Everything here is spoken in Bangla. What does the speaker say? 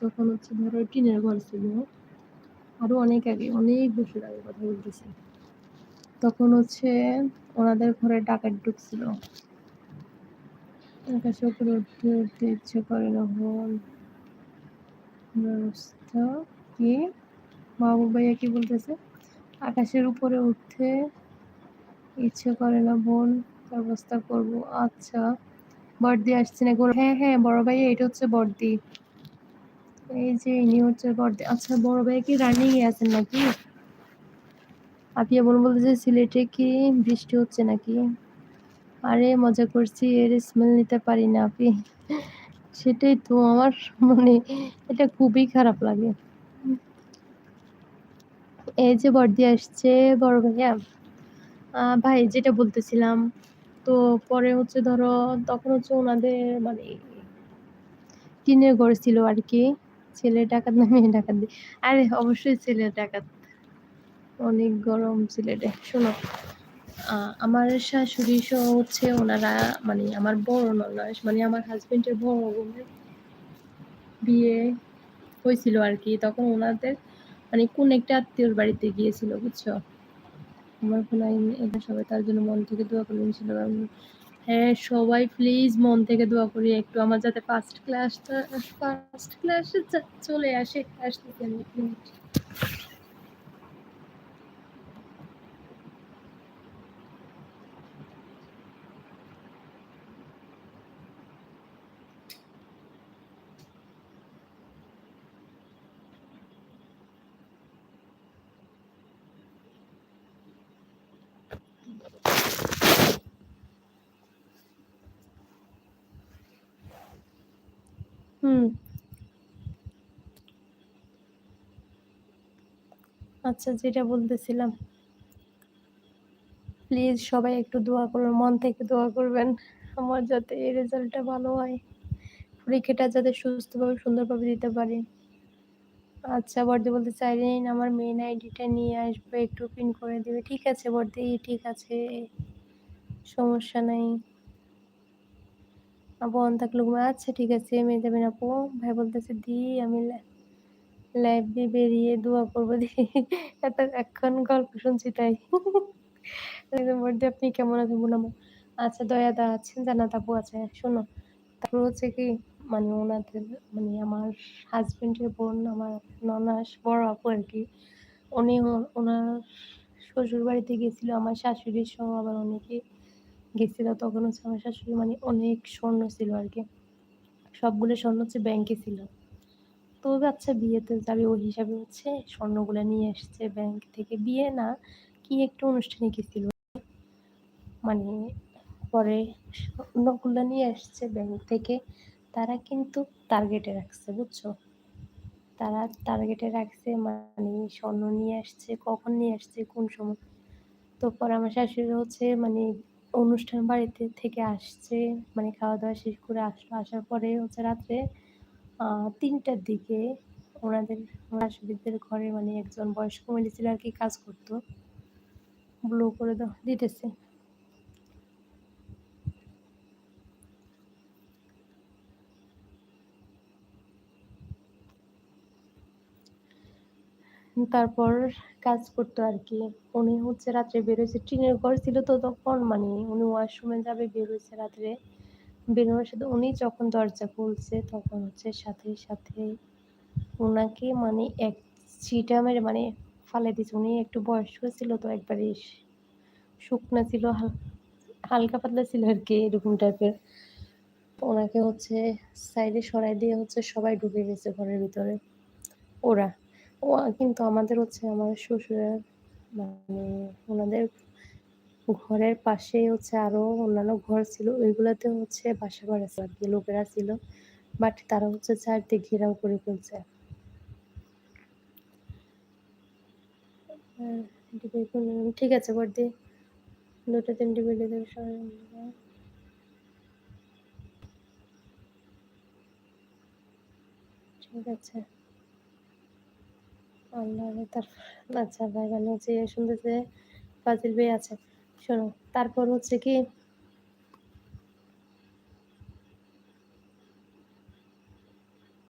তখন হচ্ছে ধরো টিনের ঘর ছিল। আরও অনেক আগে, অনেক বছর আগে কথা বলতেছি। তখন হচ্ছে ওনাদের ঘরে ডাকাত ঢুকছিল। আকাশের উপরে উঠতে উঠতে ইচ্ছে করে না ব্যবস্থা কি? মাহবুব ভাইয়া কি বলতেছে? আকাশের উপরে উঠতে ইচ্ছে করে না বোন, ব্যবস্থা করব। আচ্ছা বর্দি আসছে না হ্যাঁ হ্যাঁ বড় ভাইয়া, এটা হচ্ছে বর্দি। এই যে ইনি হচ্ছে বর্দি আচ্ছা বড় ভাইয়া কি রানিং এ আছেন নাকি? আপিয়া বলুন বলতে যে সিলেটে কি বৃষ্টি হচ্ছে নাকি? আরে, মজা করছি, এর স্মেল নিতে পারি না আপনি। সেটাই তো আমার মানে এটা খুবই খারাপ লাগে। এই যে বর্দি আসছে, বড় ভাইয়া। ভাই, যেটা বলতেছিলাম, তো পরে হচ্ছে ধরো, তখন হচ্ছে ওনাদের মানে টিনের ঘর ছিল আর কি। ছেলে ডাকাত না মেয়ে ডাকাত আরে, অবশ্যই ছেলে ডাকাত। অনেক গরম সিলেটে শোনো। আমার শাশুড়ি সহ হচ্ছে ওনারা মানে আমার বড় নয় মানে আমার হাজবেন্ডের বড় বোনের বিয়ে হয়েছিল আর কি। তখন ওনাদের মানে কোন একটা আত্মীয়র বাড়িতে গিয়েছিল, বুঝছ? আমার কোনো সবাই তার জন্য মন থেকে দোয়া ছিল হ্যাঁ সবাই প্লিজ মন থেকে দোয়া করি, একটু আমার যাতে ফার্স্ট ক্লাসটা ফার্স্ট ক্লাসে চলে আসে, আসতে হুম। আচ্ছা যেটা বলতেছিলাম। প্লিজ সবাই একটু দোয়া করবেন, মন থেকে দোয়া করবেন। আমার যাতে এই রেজাল্টটা ভালো হয়। পরীক্ষাটা যাতে সুস্থভাবে, সুন্দরভাবে দিতে পারি। আচ্ছা বর্দি বলতে চাইলেন আমার মেন আইডিটা নিয়ে আসবে, একটু পিন করে দেবে। ঠিক আছে বর্দি, ঠিক আছে। সমস্যা নাই। আপু, অন থাকলে ঘুমা আচ্ছা ঠিক আছে মেয়ে যাবেন আপু। ভাই বলতেছে, দি, আমি লাইভ দিয়ে বেরিয়ে দোয়া করব, দি। এত, এখন গল্প শুনছি তাই। বর্দি, আপনি কেমন আছেন বোনামো আচ্ছা দয়া দা আছেন জানাত আপু আছে, শোনো। তারপর হচ্ছে কি মানে ওনাদের মানে আমার হাজবেন্ডের বোন, আমার ননাস, বড় আপু আর কি, উনি ওনার শ্বশুর বাড়িতে গেছিল আমার শাশুড়ি সহ আবার অনেকে। গেছিল তখন হচ্ছে আমার শাশুড়ি মানে অনেক স্বর্ণ ছিল আর কি। সবগুলো স্বর্ণ হচ্ছে ব্যাংকে ছিল। তো আচ্ছা বিয়েতে যাবে ওই হিসাবে হচ্ছে স্বর্ণগুলো নিয়ে এসছে ব্যাংক থেকে। বিয়ে না, কি একটু অনুষ্ঠানে গেছিল। মানে পরে স্বর্ণগুলো নিয়ে আসছে ব্যাংক থেকে। তারা কিন্তু টার্গেটে রাখছে, বুঝছ? তারা টার্গেটে রাখছে মানে স্বর্ণ নিয়ে আসছে, কখন নিয়ে আসছে, কোন সময়? তো পরে আমার শাশুড়ি হচ্ছে মানে অনুষ্ঠান বাড়িতে থেকে আসছে মানে খাওয়া দাওয়া শেষ করে আসলো। আসার পরে হচ্ছে রাত্রে তিনটার দিকে ওনাদের শাশুড়িদের ঘরে মানে একজন বয়স্ক মেডিসিন আর কি কাজ করতো। ব্লো করে দিতেছে। তারপর কাজ করতো আর কি উনি হচ্ছে রাত্রে বেরোয়েছে টিনের ঘর ছিল তো তখন মানে উনি ওয়াশরুমে যাবে বেরোয়েছে রাত্রে। বেরোনোর সাথে উনি যখন দরজা খুলছে, তখন হচ্ছে সাথে সাথে ওনাকে মানে এক ছিটা মেরে মানে ফালে দিচ্ছে উনি একটু বয়স্ক ছিল তো, একবারে শুকনা ছিল হালকা পাতলা ছিল আর কি এরকম টাইপের। ওনাকে হচ্ছে সাইডে সরাই দিয়ে হচ্ছে সবাই ঢুকে গেছে ঘরের ভিতরে। ওরা। ও কিন্তু আমাদের হচ্ছে আমার শ্বশুরের মানে ওনাদের ঘরের পাশে হচ্ছে আরও অন্যান্য ঘর ছিল। ওইগুলোতে হচ্ছে বাসা বাড়া আর কি লোকেরা ছিল। বাট তারা হচ্ছে চারদিক ঘেরাও করে ফেলছে। হ্যাঁ, ঠিক আছে বর্দি। দুটো তিনটে বেরিয়ে দেবে ঠিক আছে। আল্লাহ তারপর আচ্ছা ভাই মানে হচ্ছে শুনতেছে ফাজিল ভাই আছে। শোনো তারপর হচ্ছে কি